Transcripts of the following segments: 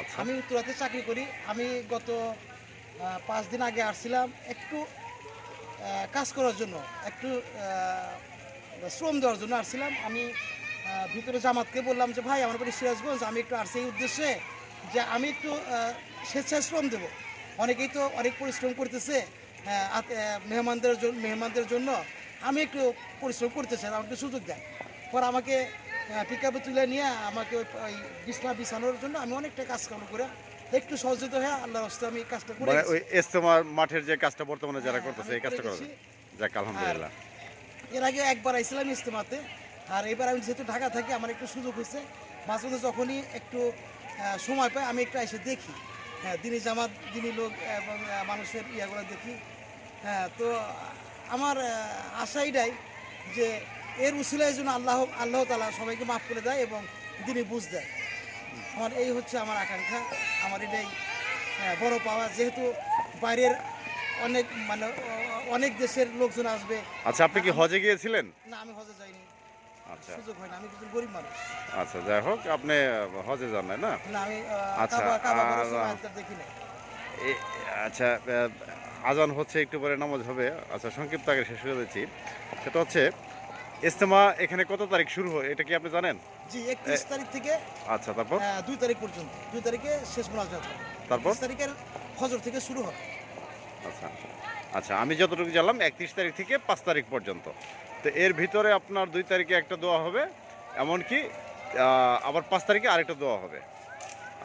আচ্ছা। আমি উত্তরাতে চাকরি করি। আমি গত পাঁচ দিন আগে আসছিলাম একটু কাজ করার জন্য একটু শ্রম দেওয়ার জন্য আসছিলাম। আমি ভিতরে জামাতকে বললাম যে ভাই আমার বাড়ি সিরাজগঞ্জ। আমি একটু আসছি এই উদ্দেশ্যে যে আমি একটু স্বেচ্ছায় শ্রম দেবো। অনেকেই তো অনেক পরিশ্রম করতেছে মেহমানদের জন্য মেহমানদের জন্য। আমি একটু পরিশ্রম করতে চাই আমাকে সুযোগ দেয় পর আমাকে পিক আপে তুলে নিয়ে আমাকে ওই বিছনা বিছানোর জন্য আমি অনেকটা কাজ কাম করে একটু সহযোগিত হয়ে আল্লাহর হস্তে আমি কাজটা করে মানে ওই ইস্তেমার মাঠের যে কাজটা বর্তমানে যারা হ্যাঁ, করতেছে এই কাজটা করে করবে যাক আলহামদুলিল্লাহ। এর আগে একবার আইছিলাম ইস্তেমাতে আর এবার আমি যেহেতু ঢাকা থাকি আমার একটু সুযোগ হয়েছে। মাঝে মাঝে যখনই একটু সময় পাই আমি একটু এসে দেখি। হ্যাঁ দিনী জামাত দিনই লোক এবং মানুষের ইয়াগুলো দেখি। হ্যাঁ তো আমার আশা এটাই যে এর উসিলায় যেন আল্লাহ আল্লাহ তালা সবাইকে মাফ করে দেয় এবং দিনী বুঝ দেয়। আমার এই হচ্ছে আমার আকাঙ্ক্ষা। আমার এটাই হ্যাঁ, বড় পাওয়া। যেহেতু বাইরের অনেক মানে অনেক দেশের লোকজন আসবে। আচ্ছা আপনি কি হজে গিয়েছিলেন? না আমি হজে যাইনি। আচ্ছা। সুযোগ হয় না আমি কিন্তু গরিব মানুষ। আচ্ছা যাই হোক আপনি হজে যান না? না আমি আচ্ছা, দেখি না আচ্ছা আজান হচ্ছে একটু পরে নামাজ হবে। আচ্ছা সংক্ষিপ্ত আগে শেষ করে দিচ্ছি। সেটা হচ্ছে ইস্তেমা এখানে কত তারিখ শুরু হয়? এটা কি আপনি জানেন? জি একত্রিশ তারিখ থেকে আচ্ছা তারপর? দুই তারিখ পর্যন্ত। দুই তারিখে শেষ মোনাজাত তারপর? তারিখের ফজর থেকে শুরু হবে আচ্ছা আচ্ছা আমি যতটুকু জানলাম একত্রিশ তারিখ থেকে পাঁচ তারিখ পর্যন্ত। তো এর ভিতরে আপনার দুই তারিখে একটা দোয়া হবে এমনকি আবার পাঁচ তারিখে আরেকটা দোয়া হবে।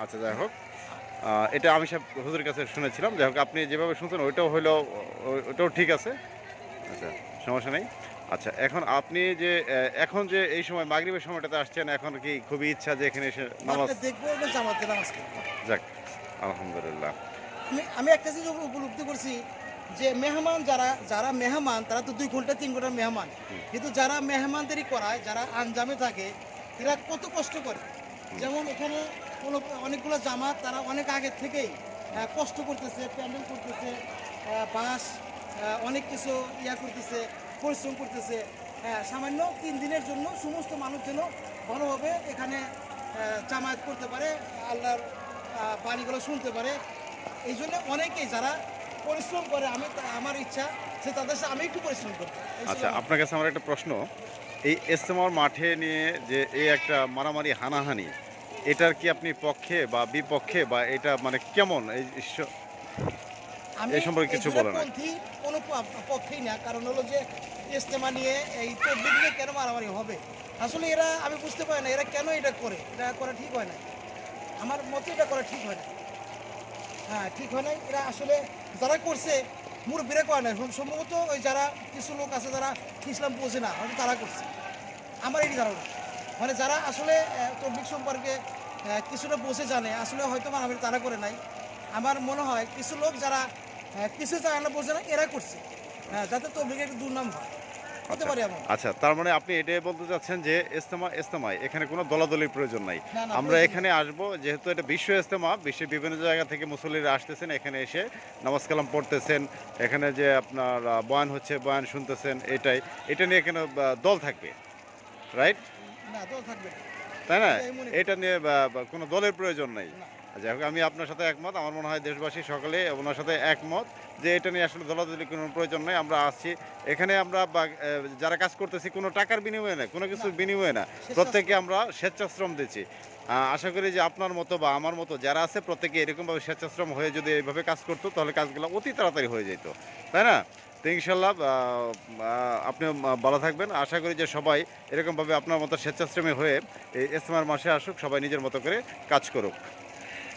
আচ্ছা যাই হোক এটা আমি সব হুজুরের কাছে শুনেছিলাম। যাই হোক আপনি যেভাবে শুনছেন ওইটাও হইল ওইটাও ঠিক আছে। আচ্ছা সমস্যা নেই। আচ্ছা এখন আপনি যে এখন যে এই সময় মাগরিবের সময়টাতে আসছেন এখন কি খুবই ইচ্ছা যে এখানে এসে নামাজ দেখব জামাতে নামাজ যাক আলহামদুলিল্লাহ। আমি আমি একটা জিনিস উপলব্ধি করছি যে মেহমান যারা যারা মেহমান তারা তো দুই ঘণ্টা তিন ঘণ্টার মেহমান। কিন্তু যারা মেহমানদারি করায় যারা আঞ্জামে থাকে এরা কত কষ্ট করে। যেমন এখানে কোনো অনেকগুলো জামাত তারা অনেক আগে থেকেই কষ্ট করতেছে প্যান্ডেল করতেছে বাঁশ অনেক কিছু ইয়া করতেছে। পরিশ্রম করতেছে হ্যাঁ, সামান্য তিন দিনের জন্য সমস্ত মানুষ যেন ভালোভাবে এখানে জামায়াত করতে পারে আল্লাহর বাণীগুলো শুনতে পারে। এই জন্য অনেকেই যারা পরিশ্রম করে আমি আমার ইচ্ছা সে তাদের সাথে আমি একটু পরিশ্রম করব আচ্ছা আপনার কাছে আমার একটা প্রশ্ন। এই ইস্তেমার মাঠে নিয়ে যে এই একটা মারামারি হানাহানি এটার কি আপনি পক্ষে বা বিপক্ষে বা এটা মানে কেমন? এই এই সম্পর্কে কিছু বলেন কোনো পক্ষেই না। কারণ হলো যে ইস্তেমা নিয়ে এই তবলিগ নিয়ে কেন মারামারি হবে? আসলে এরা, আমি বুঝতে পারি না, এরা কেন এটা করে? এটা করা ঠিক হয় না। আমার মতে এটা করা ঠিক হয় না। হ্যাঁ ঠিক হয় না এরা আসলে যারা করছে, মুরব্বীরা করে না। সম- সম্ভবত ওই যারা কিছু লোক আছে যারা ইসলাম বোঝে না, হয়তো তারা করছে। আমার এটি ধারণা। মানে যারা আসলে তবলিক সম্পর্কে কিছুটা বসে জানে, আসলে হয়তো মারামারি তারা করে নাই। আমার মনে হয় কিছু লোক যারা কিছু জানে না না এরা করছে। হ্যাঁ যাতে তবলিগের একটু দুর্নাম হয়। হতে পারে এমন। আচ্ছা তার মানে আপনি এটাই বলতে চাচ্ছেন যে ইস্তেমা ইস্তেমায় এখানে কোনো দলাদলির প্রয়োজন নাই। আমরা এখানে আসব যেহেতু এটা বিশ্ব ইস্তেমা বিশ্বের বিভিন্ন জায়গা থেকে মুসল্লিরা আসতেছেন এখানে এসে নামাজ কালাম পড়তেছেন এখানে যে আপনার বয়ান হচ্ছে বয়ান শুনতেছেন এটাই। এটা নিয়ে এখানে দল থাকবে রাইট? না তো থাকবে তাই না। এটা নিয়ে কোনো দলের প্রয়োজন নাই। যাই হোক আমি আপনার সাথে একমত। আমার মনে হয় দেশবাসী সকলে ওনার সাথে একমত যে এটা নিয়ে আসলে দলাদলি কোনো প্রয়োজন নেই। আমরা আসছি। এখানে আমরা বা- যারা কাজ করতেছি কোনো টাকার বিনিময়ে না কোনো কিছুর বিনিময়ে না। প্রত্যেকে আমরা স্বেচ্ছাশ্রম দিচ্ছি। আশা করি যে আপনার মতো বা আমার মতো যারা আছে প্রত্যেকে এরকমভাবে স্বেচ্ছাশ্রম হয়ে যদি এইভাবে কাজ করতো তাহলে কাজগুলো অতি তাড়াতাড়ি হয়ে যেত। তাই না? তো ইনশাল্লাহ আপনি ভালো থাকবেন। আশা করি যে সবাই এরকমভাবে আপনার মতো স্বেচ্ছাশ্রমী হয়ে এই ইসমার মাসে আসুক সবাই নিজের মতো করে কাজ করুক।